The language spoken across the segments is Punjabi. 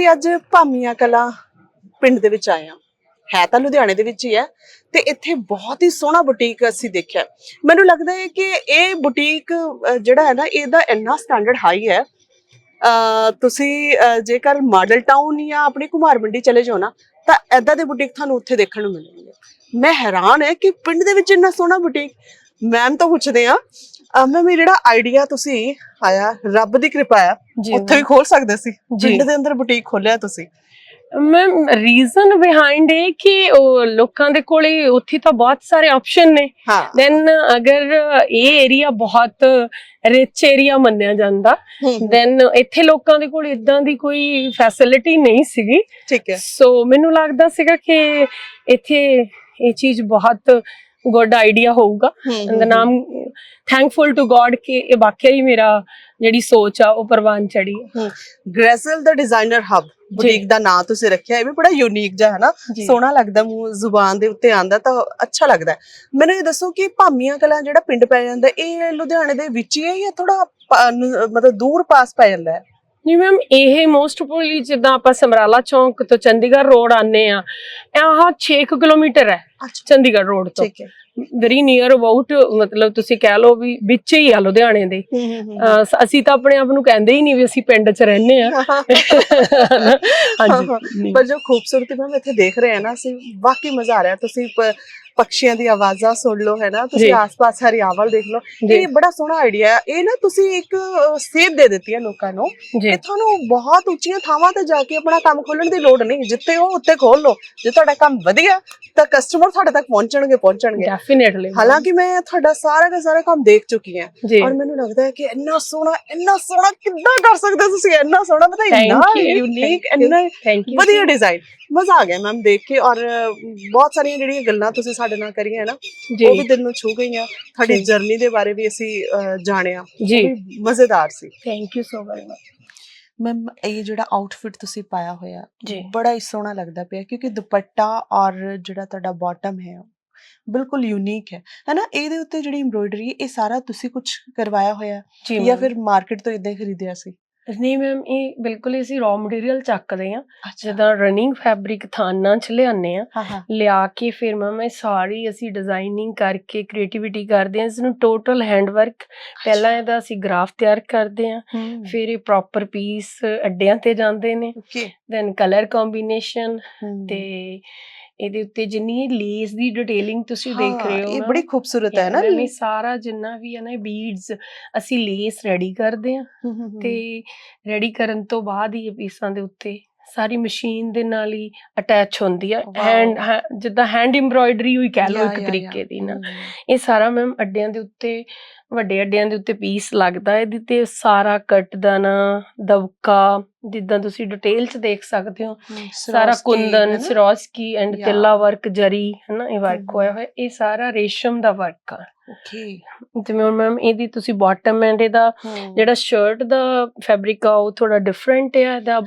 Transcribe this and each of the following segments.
ਅਸੀਂ ਅੱਜ ਭਾਮੀਆਂ ਕਲਾ ਪਿੰਡ ਦੇ ਵਿੱਚ ਆਏ ਹਾਂ। ਹੈ ਤਾਂ ਲੁਧਿਆਣੇ ਦੇ ਵਿੱਚ ਹੀ ਹੈ ਤੇ ਇੱਥੇ ਬਹੁਤ ਹੀ ਸੋਹਣਾ ਬੁਟੀਕ ਅਸੀਂ ਦੇਖਿਆ। ਮੈਨੂੰ ਲੱਗਦਾ ਹੈ ਕਿ ਇਹ ਬੁਟੀਕ ਜਿਹੜਾ ਹੈ ਨਾ ਇਹਦਾ ਇੰਨਾ ਸਟੈਂਡਰਡ ਹਾਈ ਹੈ। ਅਹ, ਤੁਸੀਂ ਅਹ, ਜੇਕਰ ਮਾਡਲ ਟਾਊਨ ਜਾਂ ਆਪਣੀ ਕੁਮਾਰ ਮੰਡੀ ਚਲੇ ਜਾਓ ਨਾ ਤਾਂ ਐਦਾਂ ਦੇ ਬੁਟੀਕ ਤੁਹਾਨੂੰ ਉੱਥੇ ਦੇਖਣ ਨੂੰ ਮਿਲਣਗੇ। ਮੈਂ ਹੈਰਾਨ ਹੈ ਕਿ ਪਿੰਡ ਦੇ ਵਿੱਚ ਇੰਨਾ ਸੋਹਣਾ ਬੁਟੀਕ। ਮੈਮ ਤੋਂ ਪੁੱਛਦੇ ਆ ਮੈਮ ਇਹ ਜਿਹੜਾ ਆਈਡੀਆ ਤੁਸੀਂ ਆਇਆ ਰੱਬ ਦੀ ਕਿਰਪਾ ਆ ਜੀ। ਉੱਥੇ ਵੀ ਖੋਲ ਸਕਦੇ ਸੀ। ਪਿੰਡ ਦੇ ਅੰਦਰ ਬੁਟੀਕ ਖੋਲਿਆ ਤੁਸੀਂ। ਮੈਮ ਰੀਜ਼ਨ ਬਿਹਾਈਂਡ ਇਹ ਕਿ ਉਹ ਲੋਕਾਂ ਦੇ ਕੋਲੇ ਉੱਥੇ ਤਾਂ ਬਹੁਤ ਸਾਰੇ ਆਪਸ਼ਨ ਨੇ। ਦੈਨ ਅਗਰ ਇਹ ਏਰੀਆ ਬਹੁਤ ਰਿਚ ਏਰੀਆ ਮੰਨਿਆ ਜਾਂਦਾ ਦੈਨ ਇੱਥੇ ਲੋਕਾਂ ਦੇ ਕੋਲ ਇਦਾਂ ਦੀ ਕੋਈ ਫੈਸਿਲਿਟੀ ਨਹੀਂ ਸੀਗੀ। ਠੀਕ ਹੈ। ਸੋ ਮੈਨੂੰ ਲੱਗਦਾ ਸੀਗਾ ਕਿ ਇੱਥੇ ਇਹ ਚੀਜ਼ ਬਹੁਤ ਗੁੱਡ ਆਈਡੀਆ ਹੋਊਗਾ। ਐਂਡ ਨਾਮ ਥੈਂਕਫੁਲ ਟੂ ਗੋਡ ਕਿ ਇਹ ਵਾਕਿਆ ਹੀ ਮੇਰਾ ਜਿਹੜੀ ਸੋਚ ਆ ਉਹ ਪ੍ਰਵਾਨ ਚੜੀ ਹੈ। ਗ੍ਰੈਸਲ ਦਾ ਡਿਜ਼ਾਈਨਰ ਹਬ ਬੁਟੀਕ ਦਾ ਨਾਂ ਤੁਸੀਂ ਰੱਖਿਆ ਇਹ ਵੀ ਬੜਾ ਯੂਨੀਕ ਜਿਹਾ ਹੈ ਨਾ। ਸੋਹਣਾ ਲੱਗਦਾ ਮੂੰਹ ਜ਼ੁਬਾਨ ਦੇ ਉੱਤੇ ਆਂਦਾ ਤਾਂ ਅੱਛਾ ਲੱਗਦਾ। ਮੈਨੂੰ ਇਹ ਦੱਸੋ ਕਿ ਭਾਮੀਆਂ ਕਲਾਂ ਜਿਹੜਾ ਪਿੰਡ ਪੈ ਜਾਂਦਾ ਇਹ ਲੁਧਿਆਣੇ ਦੇ ਵਿੱਚ ਹੀ ਹੈ ਜਾਂ ਥੋੜਾ ਮਤਲਬ ਦੂਰ ਪਾਸ ਪੈ ਜਾਂਦਾ ਹੈ? ਜੀ ਮੈਮ ਇਹ ਮੋਸਟ ਪ੍ਰੋਬਬਲੀ ਜਿੱਦਾਂ ਆਪਾਂ ਸਮਰਾਲਾ ਚੌਂਕ ਤੋਂ ਚੰਡੀਗੜ੍ਹ ਰੋਡ ਆਨੇ ਆ ਆਹ 6 ਕਿਲੋਮੀਟਰ ਹੈ ਚੰਡੀਗੜ੍ਹ ਰੋਡ ਤੋਂ। ਠੀਕ ਹੈ। ਵੈਰੀ ਨੀਅਰ ਅਬਾਊਟ ਮਤਲਬ ਤੁਸੀਂ ਕਹਿ ਲਓ ਵੀ ਵਿੱਚ ਹੀ ਆ ਲੁਧਿਆਣੇ ਦੇ। ਅਸੀਂ ਤਾਂ ਆਪਣੇ ਆਪ ਨੂੰ ਕਹਿੰਦੇ ਹੀ ਨਹੀਂ ਵੀ ਅਸੀਂ ਪਿੰਡ 'ਚ ਰਹਿੰਦੇ ਆ ਹਾਂਜੀ। ਪਰ ਜੋ ਖੂਬਸੂਰਤੀ ਮੈਂ ਇੱਥੇ ਦੇਖ ਰਹੇ ਹਾਂ ਨਾ ਅਸੀਂ ਵਾਕਈ ਮਜ਼ਾ ਆ ਰਿਹਾ। ਤੁਸੀਂ ਪੰਛੀਆਂ ਦੀ ਆਵਾਜ਼ਾਂ ਸੁਣ ਲਓ ਹੈ ਨਾ? ਤੁਸੀਂ। ਆਸ-ਪਾਸ ਹਰਿਆਵਲ ਦੇਖ ਲਓ। ਇਹ ਬੜਾ ਸੋਹਣਾ ਆਈਡੀਆ ਹੈ। ਇਹ ਨਾ ਤੁਸੀਂ ਇੱਕ ਸੇਧ ਦੇ ਦਿੱਤੀ ਹੈ ਲੋਕਾਂ ਨੂੰ। ਕਿ ਤੁਹਾਨੂੰ ਬਹੁਤ ਉੱਚੀਆਂ ਥਾਵਾਂ ਤੇ ਜਾ ਕੇ ਆਪਣਾ ਕੰਮ ਖੋਲਣ ਦੀ ਲੋੜ ਨਹੀਂ। ਜਿੱਥੇ ਉਹ ਉੱਤੇ ਖੋਲ ਲਓ। ਜੇ ਤੁਹਾਡਾ ਕੰਮ ਵਧੀਆ ਤਾਂ ਕਸਟਮਰ ਤੁਹਾਡੇ ਤੱਕ ਪਹੁੰਚਣਗੇ ਪਹੁੰਚਣਗੇ। ਡੈਫੀਨਿਟਲੀ ਹਾਲਾਂਕਿ ਮੈਂ ਤੁਹਾਡਾ ਸਾਰਾ ਦਾ ਸਾਰਾ ਕੰਮ ਦੇਖ ਚੁੱਕੀ ਹਾਂ। ਔਰ ਮੈਨੂੰ ਲੱਗਦਾ ਹੈ ਕਿ ਇੰਨਾ ਸੋਹਣਾ ਇੰਨਾ ਸੋਹਣਾ ਕਿੱਦਾਂ ਕਰ ਸਕਦੇ ਹੋ ਤੁਸੀਂ? ਇੰਨਾ ਸੋਹਣਾ ਪਤਾ ਇੰਨਾ ਯੂਨੀਕ. ਇੰਨਾ ਵਧੀਆ ਡਿਜ਼ਾਈਨ ਮਜ਼ਾ ਆ ਗਿਆ ਮੈਮ ਦੇਖ ਕੇ। ਔਰ ਬਹੁਤ ਸਾਰੀਆਂ ਜਿਹੜੀਆਂ ਗੱਲਾਂ ਤੁਸੀਂ ਸਾਡੇ ਨਾਲ ਕਰੀਆਂ ਹੈ ਨਾ ਉਹ ਵੀ ਦਿਲ ਨੂੰ ਛੂ ਗਈਆਂ। ਤੁਹਾਡੀ। ਜਰਨੀ ਦੇ ਬਾਰੇ ਵੀ ਅਸੀਂ ਜਾਣਿਆ। ਜੀ। ਮਜ਼ੇਦਾਰ ਸੀ। Thank you so very much ma'am ਇਹ ਜਿਹੜਾ ਆਊਟਫਿਟ ਤੁਸੀਂ ਪਾਇਆ ਹੋਇਆ ਬੜਾ ਹੀ ਸੋਹਣਾ ਲੱਗਦਾ ਪਿਆ ਕਿਉਂਕਿ ਦੁਪੱਟਾ ਔਰ ਜਿਹੜਾ ਤੁਹਾਡਾ ਬਾਟਮ ਹੈ ਉਹ ਬਿਲਕੁਲ ਯੂਨੀਕ ਹੈ। ਹੈਨਾ? ਇਹਦੇ ਉੱਤੇ ਜਿਹੜੀ ਐਮਬ੍ਰੋਇਡਰੀ ਹੈ ਇਹ ਸਾਰਾ ਤੁਸੀਂ ਕੁਝ ਕਰਵਾਇਆ ਹੋਇਆ ਜੀ। ਫਿਰ ਮਾਰਕੀਟ ਤੋਂ ਇਦਾਂ ਹੀ ਖਰੀਦਿਆ ਸੀ? ਨਹੀਂ ਮੈਮ ਇਹ ਬਿਲਕੁਲ ਹੀ ਅਸੀਂ ਰॉ ਮਟੀਰੀਅਲ ਚੱਕਦੇ ਆ ਜਿੱਦਾਂ ਰਨਿੰਗ ਫੈਬਰਿਕ ਥਾਨਾਂ ਚ ਲਿਆਉਂਦੇ ਆ ਲਿਆ ਕੇ ਫਿਰ ਮੈਮ ਇਹ ਸਾਰੀ ਅਸੀਂ ਡਿਜ਼ਾਈਨਿੰਗ ਕਰਕੇ ਕ੍ਰੀਏਟੀਵਿਟੀ ਕਰਦੇ ਆ ਇਸ ਨੂੰ ਟੋਟਲ ਹੈਂਡ ਵਰਕ ਪਹਿਲਾਂ ਇਹਦਾ ਅਸੀਂ ਗ੍ਰਾਫ ਤਿਆਰ ਕਰਦੇ ਆ ਫਿਰ ਇਹ ਪ੍ਰੋਪਰ ਪੀਸ ਅੱਡਿਆਂ ਤੇ ਜਾਂਦੇ ਨੇ। ਓਕੇ ਦੈਨ ਕਲਰ ਕੰਬੀਨੇਸ਼ਨ ਤੇ ਇਹਦੇ ਉੱਤੇ ਜਿੰਨੀ ਲੇਸ ਦੀ ਡਿਟੇਲਿੰਗ ਤੁਸੀਂ ਦੇਖ ਰਹੇ ਹੋ ਇਹ ਬੜੀ ਖੂਬਸੂਰਤ ਹੈ ਨਾ ਇਹ ਸਾਰਾ ਜਿੰਨਾ ਵੀ ਹੈ ਨਾ ਬੀਡਸ ਅਸੀਂ ਲੇਸ ਰੈਡੀ ਕਰਦੇ ਆ ਤੇ ਰੈਡੀ ਕਰਨ ਤੋਂ ਬਾਅਦ ਹੀ ਇਹ ਪੀਸਾਂ ਦੇ ਉੱਤੇ ਸਾਰੀ ਮਸ਼ੀਨ ਦੇ ਨਾਲ ਹੀ ਅਟੈਚ ਹੁੰਦੀ ਆ. ਹੈਂਡ ਜਿੱਦਾਂ ਹੈਂਡ ਐਮਬ੍ਰੋਇਡਰੀ ਹੋਈ ਕਹਿ ਲਓ ਇੱਕ ਤਰੀਕੇ. ਦੀ ਨਾ ਹਮ, ਇਹ ਸਾਰਾ ਮੈਮ ਅੱਡਿਆਂ ਦੇ ਉੱਤੇ ਵੱਡੇ ਅੱਡਿਆਂ ਦੇ ਉੱਤੇ ਪੀਸ ਲੱਗਦਾ ਹੈ। ਇਹਦੇ ਤੇ ਸਾਰਾ ਕੱਟ ਦਾਣਾ ਦਬਕਾ ਜਿੱਦਾਂ ਤੁਸੀਂ ਡਿਟੇਲ ਚ ਦੇਖ ਸਕਦੇ ਹੋ ਹਮ, ਸਾਰਾ ਕੁੰਦਨ ਨਾ? ਸਿਰੋਸਕੀ ਐਂਡ. ਤਿੱਲਾ ਵਰਕ ਜਰੀ ਹਨਾ ਇਹ ਵਰਕ ਹਮ। ਹੋਇਆ ਹੋਇਆ ਇਹ ਸਾਰਾ ਰੇਸ਼ਮ ਦਾ ਵਰਕ ਆ Okay. ਜਿਵੇਂ ਮੈਮ ਇਹਦੀ ਤੁਸੀਂ ਬਾਟਮ ਐਂਡ ਇਹਦਾ ਜਿਹੜਾ ਸ਼ਰਟ ਦਾ ਫੈਬਰਿਕ ਆ ਉਹ ਥੋੜਾ ਡਿਫਰੈਂਟ ਹੈ ਇਹਦਾ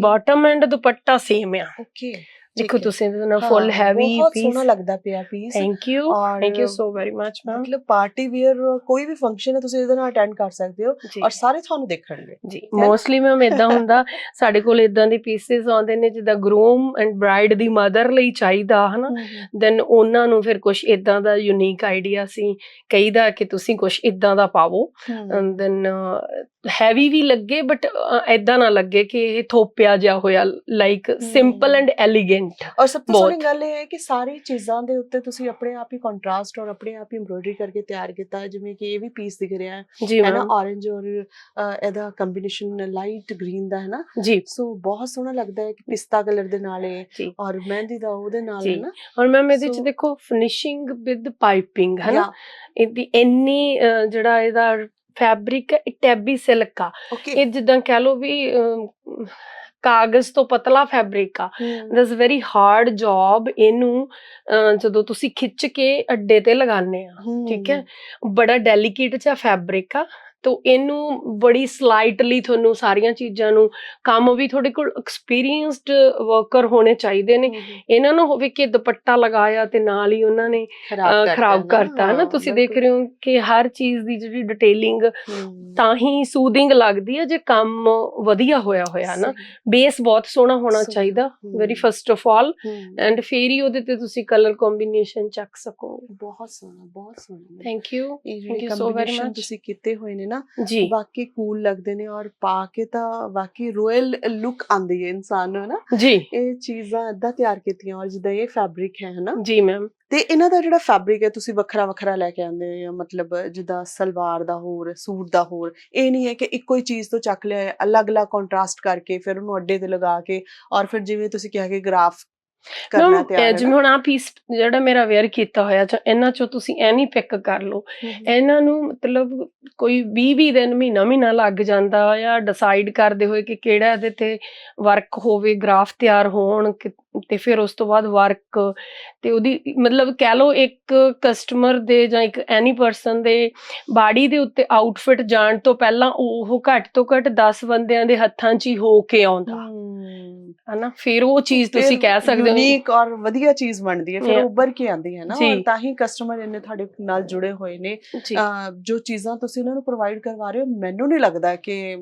ਬਾਟਮ ਐਂਡ ਦੁਪੱਟਾ ਸੇਮ ਆ। Okay, ਦੇਖੋ। ਤੁਸੀਂ ਇਹਦੇ ਨਾਲ ਫੁੱਲ ਹੈਵੀ ਬਹੁਤ ਪੀਸ ਸੋਹਣਾ ਲੱਗਦਾ ਪਿਆ piece thank you thank you so very much ma'am ਮਤਲਬ ਪਾਰਟੀ ਵੇਅਰ ਕੋਈ ਵੀ ਫੰਕਸ਼ਨ ਹੈ ਤੁਸੀਂ ਇਹਦੇ ਨਾਲ ਅਟੈਂਡ ਕਰ ਸਕਦੇ ਹੋ ਜੀ। ਔਰ ਸਾਰੇ ਤੁਹਾਨੂੰ ਦੇਖਣਗੇ। ਜੀ ਮੋਸਟਲੀ ਮੈਮ ਇਦਾਂ ਹੁੰਦਾ ਸਾਡੇ ਕੋਲ ਇਦਾਂ ਦੇ ਪੀਸਸ ਆਉਂਦੇ ਨੇ ਜਿੱਦਾਂ ਗਰੂਮ ਐਂਡ ਬ੍ਰਾਈਡ ਦੀ ਮਦਰ ਲਈ ਚਾਹੀਦਾ ਹਨਾ? ਦੈਨ ਉਹਨਾਂ ਨੂੰ ਫਿਰ ਕੁਝ ਇਦਾਂ ਦਾ ਯੂਨੀਕ ਆਈਡੀਆ ਸੀ ਕਹੀਦਾ ਕਿ ਤੁਸੀਂ ਕੁਝ ਇਦਾਂ ਦਾ ਪਾਵੋ। ਦੈਨ ਹੈਵੀ ਵੀ ਲੱਗੇ ਬਟ ਇਦਾਂ ਨਾ ਲੱਗੇ ਕਿ ਇਹ ਥੋਪਿਆ ਜਿਹਾ ਹੋਇਆ ਲਾਈਕ ਸਿੰਪਲ ਐਂਡ ਐਲੀਗੈਂਟ ਔਰ ਸਭ ਤੋਂ ਸੋਹਣੀ। ਗੱਲ ਇਹ ਹੈ ਕਿ ਸਾਰੀ ਚੀਜ਼ਾਂ ਦੇ ਉੱਤੇ ਤੁਸੀਂ ਆਪਣੇ ਆਪ ਹੀ ਕੰਟਰਾਸਟ ਔਰ ਆਪਣੇ ਆਪ ਹੀ ਐਮਬ੍ਰੋਇਡਰੀ ਕਰਕੇ ਤਿਆਰ ਕੀਤਾ ਜਿਵੇਂ ਕਿ ਇਹ ਵੀ ਪੀਸ ਦਿਖ ਰਿਹਾ ਹੈ। ਹੈ ਨਾ orange ਔਰ ਇਹਦਾ ਕੰਬੀਨੇਸ਼ਨ ਲਾਈਟ ਗ੍ਰੀਨ ਦਾ ਹੈ ਨਾ? ਜੀ। ਸੋ ਬਹੁਤ ਸੋਹਣਾ ਲੱਗਦਾ ਹੈ ਕਿ ਪਿਸਤਾ ਕਲਰ ਦੇ ਨਾਲ ਇਹ ਔਰ ਮਹਿੰਦੀ ਦਾ ਉਹਦੇ ਨਾਲ। ਹੈ ਨਾ? ਔਰ ਮੈਮ ਇਹਦੇ ਚ So- ਦੇਖੋ ਫਿਨਿਸ਼ਿੰਗ ਵਿਦ ਪਾਈਪਿੰਗ ਹੈ ਨਾ? ਇਹਦੀ ਇੰਨੀ ਜਿਹੜਾ ਇਹਦਾ ਫੈਬਰਿਕ ਟੈਬੀ ਸਿਲਕ ਆ. ਇਹ ਜਿੱਦਾਂ ਕਹਿ ਲਓ ਵੀ ਕਾਗਜ਼ ਤੋਂ ਪਤਲਾ ਫੈਬਰਿਕ ਆ। ਦਿਸ ਵੈਰੀ ਹਾਰਡ ਜੌਬ ਇਹਨੂੰ ਜਦੋਂ ਤੁਸੀਂ ਖਿੱਚ ਕੇ ਅੱਡੇ ਤੇ ਲਗਾਉਂਦੇ ਆ ਠੀਕ ਹੈ? ਬੜਾ ਡੈਲੀਕੇਟ ਜਿਹਾ ਫੈਬਰਿਕ ਆ। ਤੋ ਇਹਨੂੰ ਬੜੀ ਸਲਾਈਟਲੀ ਤੁਹਾਨੂੰ ਸਾਰੀਆਂ ਚੀਜ਼ਾਂ ਨੂੰ ਕੰਮ ਵੀ ਤੁਹਾਡੇ ਕੋਲ ਐਕਸਪੀਰੀਅੰਸਡ ਵਰਕਰ ਹੋਣੇ ਚਾਹੀਦੇ ਨੇ। ਇਹਨਾਂ ਨੂੰ ਹੋਵੇ ਕਿ ਦੁਪੱਟਾ ਲਗਾਇਆ ਤੇ ਨਾਲ ਹੀ ਉਹਨਾਂ ਨੇ ਖਰਾਬ ਕਰਤਾ ਹੈ ਨਾ। ਤੁਸੀਂ ਦੇਖ ਰਹੇ ਹੋ ਕਿ ਹਰ ਚੀਜ਼ ਦੀ ਜਿਹੜੀ ਡਿਟੇਲਿੰਗ ਤਾਂ ਹੀ ਸੂਦਿੰਗ ਲੱਗਦੀ ਹੈ ਜੇ ਕੰਮ ਵਧੀਆ ਹੋਇਆ ਹੋਇਆ ਨਾ। ਬੇਸ ਬਹੁਤ ਸੋਹਣਾ ਹੋਣਾ ਚਾਹੀਦਾ। Very first of all and ਫੇਰ ਹੀ ਉਹਦੇ ਤੇ ਤੁਸੀਂ ਕਲਰ ਕੰਬੀਨੇਸ਼ਨ ਚੱਕ ਸਕੋਗੇ ਬਹੁਤ ਸੋਹਣਾ ਬਹੁਤ ਸੋਹਣਾ। Thank you you so very combination much. ਤੁਸੀਂ ਕੀਤੇ ਹੋਏ ਨੇ ਨਾ ਜੀ। ਵਾਕਈ ਕੂਲ ਲੱਗਦੇ ਨੇ ਔਰ ਪਾ ਕੇ ਤਾਂ ਵਾਕਈ ਰਾਇਲ ਲੁੱਕ ਆਂਦੀ ਹੈ ਇਨਸਾਨ ਨੂੰ ਨਾ। ਜੀ। ਇਹ ਚੀਜ਼ਾਂ ਏਦਾਂ ਤਿਆਰ ਕੀਤੀਆਂ ਔਰ ਜਿੱਦਾਂ ਇਹ ਫੈਬਰਿਕ ਹੈ ਹਨਾ। ਜੀ ਮੈਮ ਤੇ ਇਹਨਾਂ ਦਾ ਜਿਹੜਾ ਫੈਬਰਿਕ ਹੈ ਤੁਸੀਂ ਵੱਖਰਾ ਵੱਖਰਾ ਲੈ ਕੇ ਆਉਂਦੇ ਹੋ ਮਤਲਬ ਜਿੱਦਾਂ ਸਲਵਾਰ ਦਾ ਹੋਰ ਸੂਟ ਦਾ ਹੋਰ। ਇਹ ਨਹੀਂ ਹੈ ਕਿ ਇੱਕੋ ਹੀ ਚੀਜ਼ ਤੋਂ ਚੱਕ ਲਿਆ ਹੈ, ਅਲੱਗ-ਅਲੱਗ ਕੰਟਰਾਸਟ ਕਰਕੇ ਫਿਰ ਉਹਨੂੰ ਅੱਡੇ ਤੇ ਲਗਾ ਕੇ ਔਰ ਫਿਰ ਜਿਵੇਂ ਤੁਸੀਂ ਕਿਹਾ ਕਿ ਗ੍ਰਾਫ ਕਰਨਾ ਤਿਆਰ ਹੈ ਜਿਵੇਂ ਹੁਣ ਆ ਪੀਸ ਜਿਹੜਾ ਮੇਰਾ ਵੇਅਰ ਕੀਤਾ ਹੋਇਆ ਚ ਇਹਨਾਂ ਚੋਂ ਤੁਸੀਂ ਐਨੀ ਪਿਕ ਕਰ ਲਓ। ਇਹਨਾਂ ਨੂੰ ਮਤਲਬ ਕੋਈ 20 20 ਦਿਨ ਮਹੀਨਾ ਮਹੀਨਾ ਲੱਗ ਜਾਂਦਾ ਆ ਡਿਸਾਈਡ ਕਰਦੇ ਹੋਏ ਕਿ ਕਿਹੜਾ ਇਹਦੇ ਤੇ ਵਰਕ ਹੋਵੇ ਗ੍ਰਾਫ ਤਿਆਰ ਹੋਣ ਤੇ ਫਿਰ ਉਸ ਤੋਂ ਬਾਅਦ ਵਰਕ ਤੇ ਉਹਦੀ ਮਤਲਬ ਕਹਿ ਲਓ ਇੱਕ ਕਸਟਮਰ ਦੇ ਜਾਂ ਇੱਕ ਐਨੀ ਪਰਸਨ ਦੇ ਬਾਡੀ ਦੇ ਉੱਤੇ ਆਊਟਫਿਟ ਜਾਣ ਤੋਂ ਪਹਿਲਾਂ ਉਹ ਘੱਟ ਤੋਂ ਘੱਟ 10 ਬੰਦਿਆਂ ਦੇ ਹੱਥਾਂ 'ਚ ਹੀ ਹੋ ਕੇ ਆਉਂਦਾ। ਹਨਾ? ਫਿਰ ਉਹ ਚੀਜ਼ ਤੁਸੀਂ ਕਹਿ ਸਕਦੇ ਹੋ। ਯੂਨੀਕ ਔਰ ਵਧੀਆ ਚੀਜ਼ ਬਣਦੀ ਹੈ ਫਿਰ. ਉੱਭਰ ਕੇ ਆਉਂਦੀ ਹੈ ਨਾ। ਔਰ ਤਾਂ ਹੀ ਕਸਟਮਰ ਇੰਨੇ ਤੁਹਾਡੇ ਨਾਲ ਜੁੜੇ ਹੋਏ ਨੇ। ਜੀ। ਚੀਜ਼ਾਂ ਤੁਸੀਂ ਇਹਨਾਂ ਨੂੰ ਪ੍ਰੋਵਾਈਡ ਕਰਵਾ ਰਹੇ ਹੋ ਮੈਨੂੰ ਨਹੀਂ ਲੱਗਦਾ ਕਿ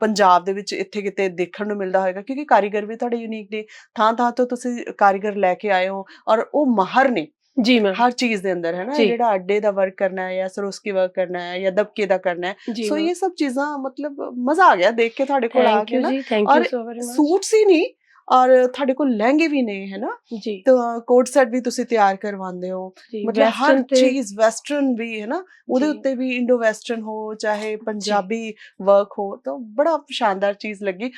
ਪੰਜਾਬ ਦੇ ਵਿੱਚ ਇੱਥੇ ਕਿਤੇ ਦੇਖਣ ਨੂੰ ਮਿਲਦਾ ਹੋਵੇਗਾ ਕਿਉਂਕਿ ਕਾਰੀਗਰ ਵੀ ਤੁਹਾਡੇ ਯੂਨੀਕ ਨੇ। ਥਾਂ ਥਾਂ ਤੋਂ ਤੁਸੀਂ ਕਾਰੀਗਰ ਲੈ ਕੇ ਆਏ ਹੋ ਔਰ ਉਹ ਮਾਹਰ ਨੇ। ਜੀ ਮੈਮ ਹਰ ਚੀਜ਼ ਦੇ ਅੰਦਰ ਹੈ ਨਾ। ਜਿਹੜਾ ਅੱਡੇ ਦਾ ਵਰਕ ਕਰਨਾ ਹੈ ਜਾਂ ਸਰੋਸਕੀ ਵਰਕ ਕਰਨਾ ਹੈ ਜਾਂ ਦਬਕੇ ਦਾ ਕਰਨਾ ਹੈ। ਸੋ ਇਹ ਸਭ ਚੀਜ਼ਾਂ ਮਤਲਬ ਮਜ਼ਾ ਆ ਗਿਆ ਦੇਖ ਕੇ ਤੁਹਾਡੇ ਕੋਲ ਆ ਕੇ ਨਾ। ਔਰ ਸੂਟਸ ਹੀ ਨਹੀਂ ਔਰ ਤੁਹਾਡੇ ਕੋਲ ਲਹਿੰਗੇ ਵੀ ਨੇ ਹੈ ਨਾ? ਜੀ। ਤਾਂ ਕੋਟ ਸੈਟ ਵੀ ਤੁਸੀਂ ਤਿਆਰ ਕਰਵਾਉਂਦੇ ਹੋ। ਮਤਲਬ ਹਰ ਤੇ- ਚੀਜ਼ ਵੈਸਟਰਨ ਵੀ ਹੈ ਨਾ? ਉਹਦੇ। ਉੱਤੇ ਵੀ ਇੰਡੋ ਵੈਸਟਰਨ ਹੋ ਚਾਹੇ ਪੰਜਾਬੀ ਵਰਕ ਹੋ ਤਾਂ ਬੜਾ ਸ਼ਾਨਦਾਰ ਚੀਜ਼ ਲੱਗੀ.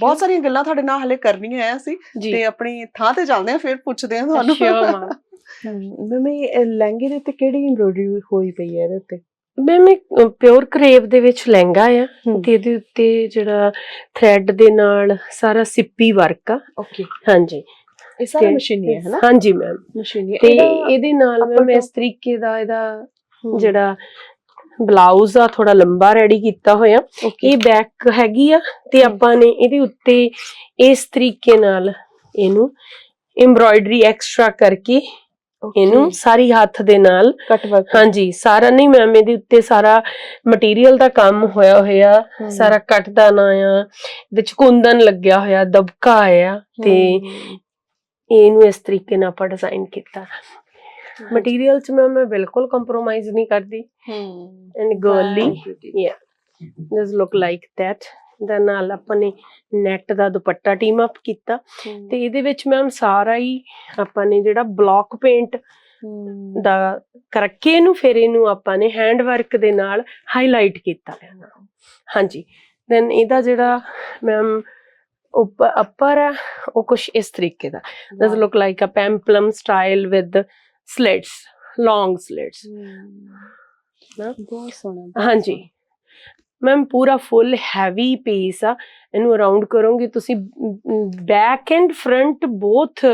ਬਹੁਤ ਸਾਰੀਆਂ ਗੱਲਾਂ ਤੁਹਾਡੇ ਨਾਲ ਹਲੇ ਕਰਨੀਆਂ ਆ ਸੀ ਤੇ ਆਪਣੀ ਥਾਂ ਤੇ ਚੱਲਦੇ ਆ ਫਿਰ ਪੁੱਛਦੇ ਆ ਤੁਹਾਨੂੰ. ਮੈਂ ਲਹਿੰਗੇ ਦੇ ਉੱਤੇ ਕਿਹੜੀ ਐਮਬ੍ਰੋਇਡਰੀ ਹੋਈ ਪਈ ਹੈ ਇਹਦੇ ਉੱਤੇ? ਮੈਮ ਇਹ ਪਿਓਰ ਕਰੇਵ ਦੇ ਵਿੱਚ ਲਹਿੰਗਾ ਆ ਤੇ ਇਹਦੇ ਉੱਤੇ ਜਿਹੜਾ ਥ੍ਰੈਡ ਦੇ ਨਾਲ ਸਾਰਾ ਸਿੱਪੀ ਵਰਕ ਆ। ਓਕੇ ਹਾਂਜੀ। ਇਹ ਸਾਰਾ ਮਸ਼ੀਨੀ ਹੈ ਨਾ ਹਾਂਜੀ ਮੈਮ ਮਸ਼ੀਨੀ। ਤੇ ਇਹਦੇ ਨਾਲ ਮੈਮ ਇਸ ਤਰੀਕੇ ਦਾ ਇਹਦਾ ਜਿਹੜਾ ਬਲਾਊਜ਼ ਆ ਥੋੜਾ ਲੰਬਾ ਰੈਡੀ ਕੀਤਾ ਹੋਇਆ। ਇਹ ਬੈਕ ਹੈਗੀ ਆ ਤੇ। ਆਪਾਂ ਨੇ ਇਹਦੇ ਉੱਤੇ ਇਸ ਤਰੀਕੇ ਨਾਲ ਇਹਨੂੰ ਐਮਬ੍ਰੋਇਡਰੀ ਐਕਸਟਰਾ ਕਰਕੇ ਇਹਨੂੰ ਸਾਰੀ ਹੱਥ ਦੇ ਨਾਲ। ਹਾਂਜੀ ਸਾਰਾ ਨਹੀਂ ਮੈਮ ਇਹਦੇ ਉੱਤੇ ਸਾਰਾ ਮਟੀਰੀਅਲ ਦਾ ਕੰਮ ਹੋਇਆ ਹੋਇਆ। ਸਾਰਾ ਕੱਟਦਾ ਨਾ ਆ ਵਿੱਚ ਕੁੰਦਨ ਲੱਗਿਆ ਹੋਇਆ ਦਬਕਾ ਆਇਆ ਤੇ ਇਹਨੂੰ ਇਸ ਤਰੀਕੇ ਨਾਲ ਆਪਾਂ ਡਿਜ਼ਾਈਨ ਕੀਤਾ। ਮਟੀਰੀਅਲ ਚ ਮੈਂ ਮੈਂ ਬਿਲਕੁਲ ਕੰਪਰੋਮਾਈਜ਼ ਨਹੀਂ ਕਰਦੀ। And girly this look like that ਦਾ ਨਾਲ ਆਪਾਂ ਨੇ ਨੈਟ ਦਾ ਦੁਪੱਟਾ ਟੀਮ ਅਪ ਕੀਤਾ। ਤੇ ਇਹਦੇ ਵਿੱਚ ਮੈਮ ਸਾਰਾ ਹੀ ਆਪਾਂ ਨੇ ਜਿਹੜਾ ਬਲੌਕ ਪੇਂਟ ਦਾ ਕਰਕੇ ਇਹਨੂੰ ਫਿਰ ਇਹਨੂੰ ਆਪਾਂ ਨੇ ਹੈਂਡ ਵਰਕ ਦੇ ਨਾਲ ਹਾਈਲਾਈਟ ਕੀਤਾ। ਹਾਂਜੀ ਦੈਨ ਇਹਦਾ ਜਿਹੜਾ ਮੈਮ ਉੱਪਰ ਅੱਪਰ ਉਹ ਕੁਛ ਇਸ ਤਰੀਕੇ ਦਾ। This look like a peplum style with slits long slits ਨਾ? ਬਹੁਤ ਸੋਹਣਾ। ਹਾਂਜੀ। ਮੈਮ ਪੂਰਾ ਫੁੱਲ ਹੈਵੀ ਪੀਸ ਆ। ਇਹਨੂੰ ਅਰਾਊਂਡ ਕਰੋਗੇ। ਤੁਸੀਂ ਬੈਕ ਐਂਡ ਫਰੰਟ ਬੋਥ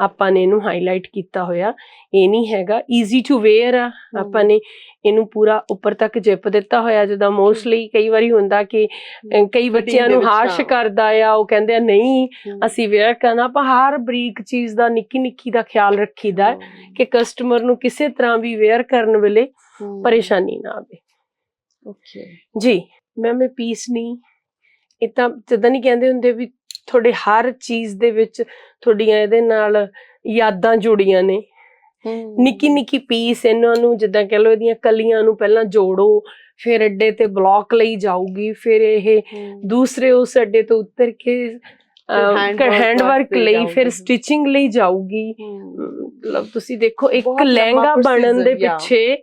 ਆਪਾਂ ਨੇ ਇਹਨੂੰ ਹਾਈਲਾਈਟ ਕੀਤਾ ਹੋਇਆ। ਇਹ ਨਹੀਂ ਹੈਗਾ। ਈਜ਼ੀ ਟੂ ਵੇਅਰ ਆ। ਆਪਾਂ ਨੇ ਇਹਨੂੰ ਪੂਰਾ ਉੱਪਰ ਤੱਕ ਜਿਪ ਦਿੱਤਾ ਹੋਇਆ। ਜਿੱਦਾਂ ਮੋਸਟਲੀ ਕਈ ਵਾਰੀ ਹੁੰਦਾ ਕਿ ਕਈ ਬੱਚਿਆਂ ਨੂੰ ਹਾਰਸ਼। ਕਰਦਾ ਆ। ਉਹ ਕਹਿੰਦੇ ਆ ਨਹੀਂ ਅਸੀਂ ਵੇਅਰ ਕਰਨਾ। ਆਪਾਂ ਹਰ ਬਰੀਕ ਚੀਜ਼ ਦਾ ਨਿੱਕੀ ਨਿੱਕੀ ਦਾ ਖਿਆਲ ਰੱਖੀਦਾ ਕਿ ਕਸਟਮਰ ਨੂੰ ਕਿਸੇ ਤਰ੍ਹਾਂ ਵੀ ਵੇਅਰ ਕਰਨ ਵੇਲੇ ਪਰੇਸ਼ਾਨੀ ਨਾ ਆਵੇ। ਓਕੇ ਜੀ ਮੈਮ ਇਹ ਪੀਸ ਨਹੀਂ ਇਹ ਤਾਂ ਜਿੱਦਾਂ ਨਹੀਂ ਕਹਿੰਦੇ ਹੁੰਦੇ ਵੀ ਤੁਹਾਡੇ ਹਰ ਚੀਜ਼ ਦੇ ਵਿੱਚ ਤੁਹਾਡੀਆਂ ਇਹਦੇ ਨਾਲ ਯਾਦਾਂ ਜੁੜੀਆਂ ਨੇ। ਨਿੱਕੀ ਨਿੱਕੀ ਪੀਸ ਇਹਨਾਂ ਨੂੰ ਜਿੱਦਾਂ ਕਹ ਲਓ ਇਹਦੀਆਂ ਕਲੀਆਂ ਨੂੰ ਪਹਿਲਾਂ ਜੋੜੋ ਫਿਰ ਅੱਡੇ ਤੇ ਬਲੌਕ ਲਈ ਜਾਊਗੀ ਫਿਰ ਇਹ ਦੂਸਰੇ ਉਸ ਅੱਡੇ ਤੋਂ ਉਤਰ ਕੇ ਹੈਂਡ ਵਰਕ ਲਈ ਫਿਰ। ਸਟਿਚਿੰਗ ਲਈ ਜਾਊਗੀ। ਮਤਲਬ ਤੁਸੀਂ ਦੇਖੋ ਇੱਕ ਲਹਿੰਗਾ ਬਣਨ ਦੇ. ਪਿੱਛੇ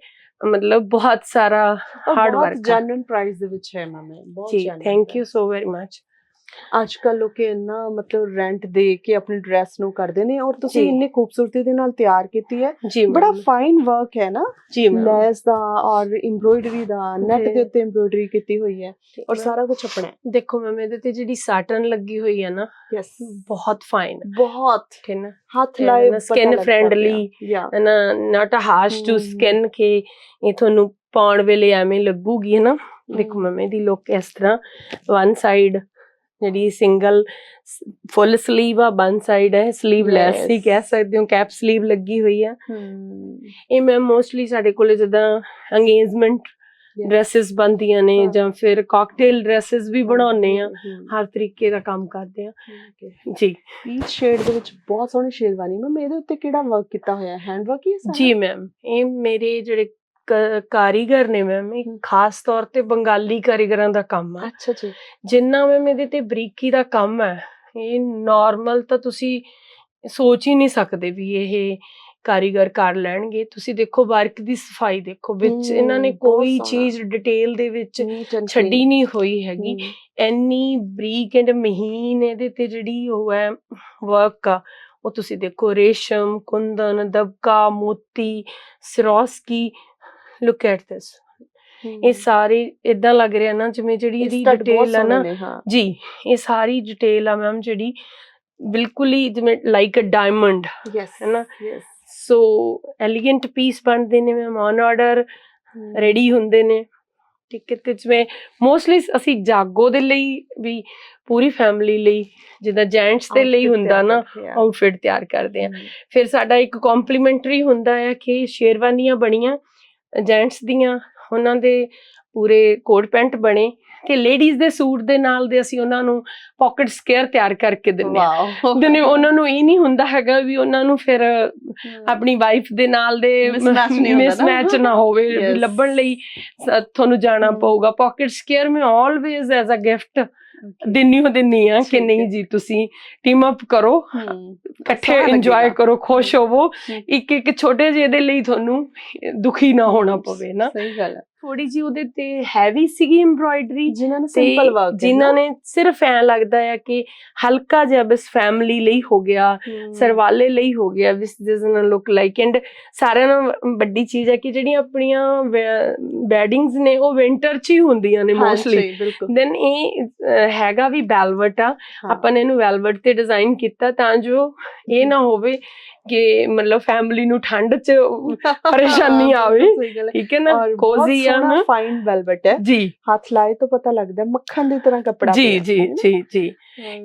ਮਤਲਬ ਬਹੁਤ ਸਾਰਾ ਹਾਰਡ ਵਰਕ ਜੈਨੂਇਨ ਪ੍ਰਾਈਸ ਦੇ ਵਿੱਚ ਹੈ ਮੈਮ ਬਹੁਤ ਜੀ thank. You so very much ਅੱਜ ਕੱਲ ਲੋਕ ਇੰਨਾ ਮਤਲਬ ਰੈਂਟ ਦੇ ਕੇ ਆਪਣੀ ਡਰੈਸ ਨੂੰ ਕਰਦੇ ਨੇ ਔਰ ਤੁਸੀਂ। ਇੰਨੀ ਖੂਬਸੂਰਤੀ ਦੇ ਨਾਲ ਤਿਆਰ ਕੀਤੀ ਹੈ। ਬੜਾ ਫਾਈਨ ਵਰਕ ਹੈ ਨਾ। ਲੈਸ ਦਾ ਔਰ ਐਮਬ੍ਰੋਇਡਰੀ ਦਾ ਨੈਟ। ਦੇ ਉੱਤੇ ਐਮਬ੍ਰੋਇਡਰੀ ਕੀਤੀ ਹੋਈ ਹੈ ਔਰ ਸਾਰਾ ਕੁਝ ਆਪਣਾ ਹੈ। ਦੇਖੋ ਮੈਮ ਇਹਦੇ ਤੇ ਜਿਹੜੀ ਸਾਟਨ ਲੱਗੀ ਹੋਈ ਹੈ ਨਾ ਯੈਸ ਬਹੁਤ ਫਾਈਨ ਬਹੁਤ। ਹੈ ਨਾ? ਹੱਥ ਲਾਏ ਨਾ skin friendly, ਯਾ ਨਾ not a harsh to. Skin ਕਿ ਇਹ ਤੁਹਾਨੂੰ ਪਾਉਣ ਵੇਲੇ ਐਵੇਂ ਲੱਗੂਗੀ ਨਾ? ਦੇਖੋ। ਮਮੇ ਦੀ ਲੁੱਕ ਇਸ ਤਰ੍ਹਾਂ ਵਨ ਸਾਈਡ ਜਿਹੜੀ ਸਿੰਗਲ ਫੁੱਲ ਸਲੀਵ ਆ ਵਨ ਸਾਈਡ ਹੈ ਸਲੀਵਲੈਸ ਹੀ Yes. ਕਹਿ ਸਕਦੇ ਹੋ ਕੈਪ ਸਲੀਵ ਲੱਗੀ ਹੋਈ ਆ ਇਹ ਮੈਂ ਮੋਸਟਲੀ ਸਾਡੇ ਕੋਲੇ ਜਿੱਦਾਂ ਅੰਗੇਜਮੈਂਟ. ਡਰੈਸਸ ਬਣਦੀਆਂ ਨੇ ਹਾਂ। ਜਾਂ ਫਿਰ ਕਾਕਟੇਲ ਡਰੈਸਸ ਵੀ ਬਣਾਉਂਦੇ ਆ ਹਰ ਤਰੀਕੇ ਦਾ ਕੰਮ ਕਰਦੇ ਆ. ਜੀ ਪੀਚ ਸ਼ੇਡ ਦੇ ਵਿੱਚ ਬਹੁਤ ਸੋਹਣੀ ਸ਼ੇਰਵਾਨੀ ਮੈਮ ਇਹਦੇ ਉੱਤੇ ਕਿਹੜਾ ਵਰਕ ਕੀਤਾ ਹੋਇਆ ਹੈ ਹੈਂਡ ਵਰਕ ਹੀ ਹੈ ਸਾਰਾ? ਜੀ ਮੈਮ ਇਹ ਮੇਰੇ ਜਿਹੜੇ ਕਾਰੀਗਰ ਨੇ ਮੈਮ ਇਹ। ਖਾਸ ਤੌਰ ਤੇ ਬੰਗਾਲੀ ਕਾਰੀਗਰਾਂ ਦਾ ਕੰਮ ਆ ਅੱਛਾ ਜੀ ਜਿੰਨਾ ਮੈਮ ਇਹਦੇ ਤੇ ਬਰੀਕੀ ਦਾ ਕੰਮ ਹੈ ਇਹ ਨਾਰਮਲ ਤਾਂ ਤੁਸੀਂ ਸੋਚ ਹੀ ਨਹੀਂ ਸਕਦੇ ਵੀ ਇਹ ਕਾਰੀਗਰ ਕਰ ਲੈਣਗੇ ਤੁਸੀਂ ਦੇਖੋ ਵਰਕ ਦੀ ਸਫ਼ਾਈ ਦੇਖੋ ਵਿੱਚ ਇਹਨਾਂ ਨੇ ਕੋਈ। ਚੀਜ਼ ਡਿਟੇਲ ਦੇ ਵਿੱਚ ਛੱਡੀ. ਨਹੀਂ ਹੋਈ ਹੈਗੀ ਇੰਨੀ ਬਰੀਕ ਐਂਡ ਮਹੀਨ ਇਹਦੇ ਤੇ ਜਿਹੜੀ ਉਹ ਹੈ ਵਰਕ ਆ ਉਹ ਤੁਸੀਂ ਦੇਖੋ ਰੇਸ਼ਮ ਕੁੰਦਨ ਦਬਕਾ ਮੋਤੀ ਸਿਰੋਸਕੀ ਲੁੱਕ ਐਟ ਦਿਸ ਹਮ। ਇਹ ਸਾਰੇ ਇਦਾਂ ਲੱਗ ਰਿਹਾ ਨਾ ਜਿਵੇਂ ਜਿਹੜੀ ਇਹ ਇਹਦੀ ਡਿਟੇਲ ਆ ਨਾ ਜੀ ਇਹ ਸਾਰੀ ਡਿਟੇਲ ਆ ਮੈਮ ਜਿਹੜੀ ਬਿਲਕੁਲ ਹੀ ਜਿਵੇਂ ਲਾਈਕ ਅ ਡਾਇਮੰਡ ਯੈਸ ਹੈ ਨਾ? ਯੈਸ ਸੋ ਐਲੀਗੈਂਟ ਪੀਸ ਬਣਦੇ ਨੇ ਮੈਮ ਔਨ ਆਰਡਰ ਰੈਡੀ ਹੁੰਦੇ ਨੇ। ਠੀਕ ਹੈ ਤੇ ਜਿਵੇਂ ਮੋਸਟਲੀ ਅਸੀਂ ਜਾਗੋ ਦੇ ਲਈ ਵੀ ਪੂਰੀ ਫੈਮਿਲੀ ਲਈ ਜਿੱਦਾਂ ਜੈਂਟਸ ਦੇ ਲਈ ਹੁੰਦਾ ਨਾ ਆਊਟਫਿਟ ਤਿਆਰ ਕਰਦੇ ਆ। ਫਿਰ ਸਾਡਾ ਇੱਕ ਕੰਪਲੀਮੈਂਟਰੀ ਹੁੰਦਾ ਹੈ ਕਿ ਸ਼ੇਰਵਾਨੀਆਂ ਬਣੀਆਂ ਜੈਂਟਸ ਦੀਆਂ ਉਹਨਾਂ ਦੇ ਪੂਰੇ ਕੋਟ ਪੈਂਟ ਬਣੇ ਕਿ ਲੇਡੀਜ਼ ਦੇ ਸੂਟ ਦੇ ਨਾਲ ਦੇ ਅਸੀਂ ਉਹਨਾਂ ਨੂੰ ਪਾਕਟ ਸਕੇਅਰ ਤਿਆਰ ਕਰਕੇ ਦਿੰਨੇ ਆ ਦਿਨੇ ਉਹਨਾਂ ਨੂੰ ਇਹ ਨਹੀਂ ਹੁੰਦਾ ਹੈਗਾ ਵੀ ਉਹਨਾਂ ਨੂੰ ਫਿਰ ਆਪਣੀ ਵਾਈਫ ਦੇ ਨਾਲ ਦੇ। ਮਿਸਮੈਚ ਨਾ ਹੋਵੇ. ਲੱਭਣ ਲਈ ਤੁਹਾਨੂੰ ਜਾਣਾ। ਪਊਗਾ ਪਾਕਟ ਸਕੇਅਰ ਮੈਂ ਆਲਵੇਜ਼ ਐਜ਼ ਅ ਗਿਫਟ ਦਿੰਨੀ ਹੋ ਦਿੰਨੀ ਆ ਕਿ ਨਹੀਂ। ਜੀ ਤੁਸੀਂ ਟੀਮ ਅਪ ਕਰੋ ਇਕੱਠੇ ਇੰਜੋਏ। ਕਰੋ ਖੁਸ਼ ਹੋਵੋ। ਇੱਕ ਇੱਕ ਛੋਟੇ ਜਿਹੇ ਦੇ ਲਈ ਤੁਹਾਨੂੰ ਦੁਖੀ ਨਾ ਹੋਣਾ ਪਵੇ ਨਾ ਸਹੀ ਗੱਲ ਹੈ ਥੋੜੀ ਜੀ ਉਹਦੇ ਤੇ ਹੈਵੀ ਸੀਗੀ ਐਮਬ੍ਰਾਇਡਰੀ ਜਿਨ੍ਹਾਂ ਨੇ ਸਿੰਪਲ ਵਰਕ ਜਿਨ੍ਹਾਂ ਨੇ ਸਿਰਫ ਐ ਲੱਗਦਾ ਹੈ ਕਿ ਹਲਕਾ ਜਿਹਾ ਬਸ ਫੈਮਿਲੀ ਲਈ ਹੋ ਗਿਆ ਸਰਵਾਲੇ ਲਈ ਹੋ ਗਿਆ this doesn't look like and ਸਾਰਿਆਂ ਨਾਲੋਂ ਵੱਡੀ ਚੀਜ਼ ਹੈ ਕਿ ਜਿਹੜੀਆਂ ਆਪਣੀਆਂ ਬੈਡਿੰਗਸ ਨੇ ਉਹ ਵਿੰਟਰ 'ਚ ਹੀ ਹੁੰਦੀਆਂ ਨੇ ਮੋਸਟਲੀ ਦੈਨ ਇਹ ਹੈਗਾ ਵੀ ਵੈਲਵਟ ਆ। ਆਪਾਂ ਨੇ ਇਹਨੂੰ ਵੈਲਵਟ ਤੇ ਡਿਜ਼ਾਈਨ ਕੀਤਾ ਤਾਂ ਜੋ ਇਹ ਨਾ ਹੋਵੇ। ਕਿ ਮਤਲਬ ਫੈਮਿਲੀ ਨੂੰ ਠੰਡ 'ਚ ਪਰੇਸ਼ਾਨੀ ਆਵੇ। ਠੀਕ ਹੈ ਨਾ ਕੋਜ਼ੀ ਆ ਨਾ ਫਾਈਨ ਵੈਲਵਟ ਹੈ ਜੀ ਹੱਥ ਲਾਏ ਤੋਂ ਪਤਾ ਲੱਗਦਾ ਮੱਖਣ ਦੀ ਤਰ੍ਹਾਂ ਕੱਪੜਾ ਜੀ ਜੀ। ਜੀ ਜੀ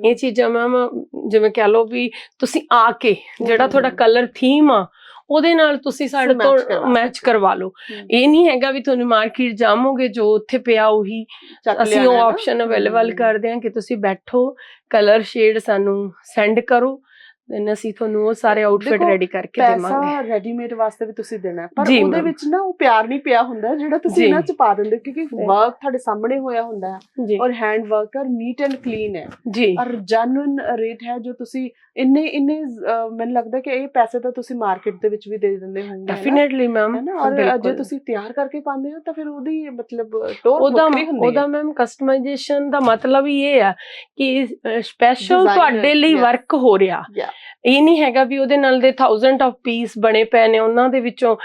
ਇਹ ਚੀਜ਼ਾਂ ਮੈਮ ਜਿਵੇਂ ਕਹਿ ਲਓ ਵੀ ਤੁਸੀਂ ਆ ਕੇ ਜਿਹੜਾ ਤੁਹਾਡਾ। ਕਲਰ ਥੀਮ ਆ ਉਹਦੇ ਨਾਲ ਤੁਸੀਂ ਸਾਡੇ ਤੋਂ ਮੈਚ। ਕਰਵਾ ਲਓ। ਇਹ ਨਹੀਂ ਹੈਗਾ ਵੀ ਤੁਹਾਨੂੰ ਮਾਰਕੀਟ ਜਾਮੋਗੇ ਜੋ ਉੱਥੇ ਪਿਆ ਉਹੀ ਅਸੀਂ ਉਹ। Option available. ਕਰਦੇ ਹਾਂ ਕਿ ਤੁਸੀਂ ਬੈਠੋ ਕਲਰ ਸ਼ੇਡ ਸਾਨੂੰ ਸੈਂਡ ਕਰੋ ਦੈਨ ਅਸੀਂ ਤੁਹਾਨੂੰ ਉਹ ਸਾਰੇ ਆਊਟਫਿਟ ਰੈਡੀ ਕਰਕੇ ਦੇਵਾਂਗੇ ਪੈਸਾ ਰੈਡੀਮੇਡ ਵਾਸਤੇ ਵੀ ਤੁਸੀਂ ਦੇਣਾ ਹੈ ਪਰ ਉਹਦੇ। ਵਿੱਚ ਨਾ ਉਹ ਪਿਆਰ ਨਹੀਂ ਪਿਆ ਹੁੰਦਾ ਜਿਹੜਾ ਤੁਸੀਂ। ਇਹਨਾਂ ਚ ਪਾ ਦਿੰਦੇ ਹੋ, ਕਿਉਂਕਿ। ਵਰਕ ਤੁਹਾਡੇ ਸਾਹਮਣੇ ਹੋਇਆ ਹੁੰਦਾ ਹੈ ਔਰ ਹੈਂਡ ਵਰਕ ਔਰ ਨੀਟ ਐਂਡ ਕਲੀਨ ਹੈ ਜੀ ਔਰ ਜੈਨੂਇਨ ਰੇਟ ਹੈ ਜੋ ਤੁਸੀਂ ਇੰਨੇ ਇੰਨੇ ਮੈਨੂੰ ਲੱਗਦਾ ਕਿ ਇਹ ਪੈਸੇ ਤਾਂ ਤੁਸੀਂ ਮਾਰਕੀਟ ਦੇ ਵਿੱਚ ਵੀ ਦੇ ਦਿੰਦੇ ਹੈ ਨਾ? ਡੈਫੀਨਿਟਲੀ ਮੈਮ ਹੈ ਔਰ ਜੇ ਤੁਸੀਂ ਤਿਆਰ ਕਰਕੇ ਪਾਉਂਦੇ ਹੋ ਤਾਂ ਫਿਰ ਉਹਦੀ ਮਤਲਬ ਟੋਰ ਉਹਦਾ ਵੱਖਰੀ ਹੁੰਦੀ ਉਹਦਾ ਹੈ ਮੈਮ ਕਸਟਮਾਈਜੇਸ਼ਨ ਦਾ ਮਤਲਬ ਹੀ ਇਹ ਆ ਕਿ ਸਪੈਸ਼ਲ ਤੁਹਾਡੇ ਲਈ. ਵਰਕ ਹੋ ਰਿਹਾ. ਇਹ ਨਹੀਂ ਹੈਗਾ ਵੀ ਉਹਦੇ ਨਾਲ ਦੇ ਥਾਊਜ਼ੈਂਡ ਆਫ ਪੀਸ ਬਣੇ ਪਏ ਨੇ ਉਹਨਾਂ ਦੇ ਵਿੱਚੋਂ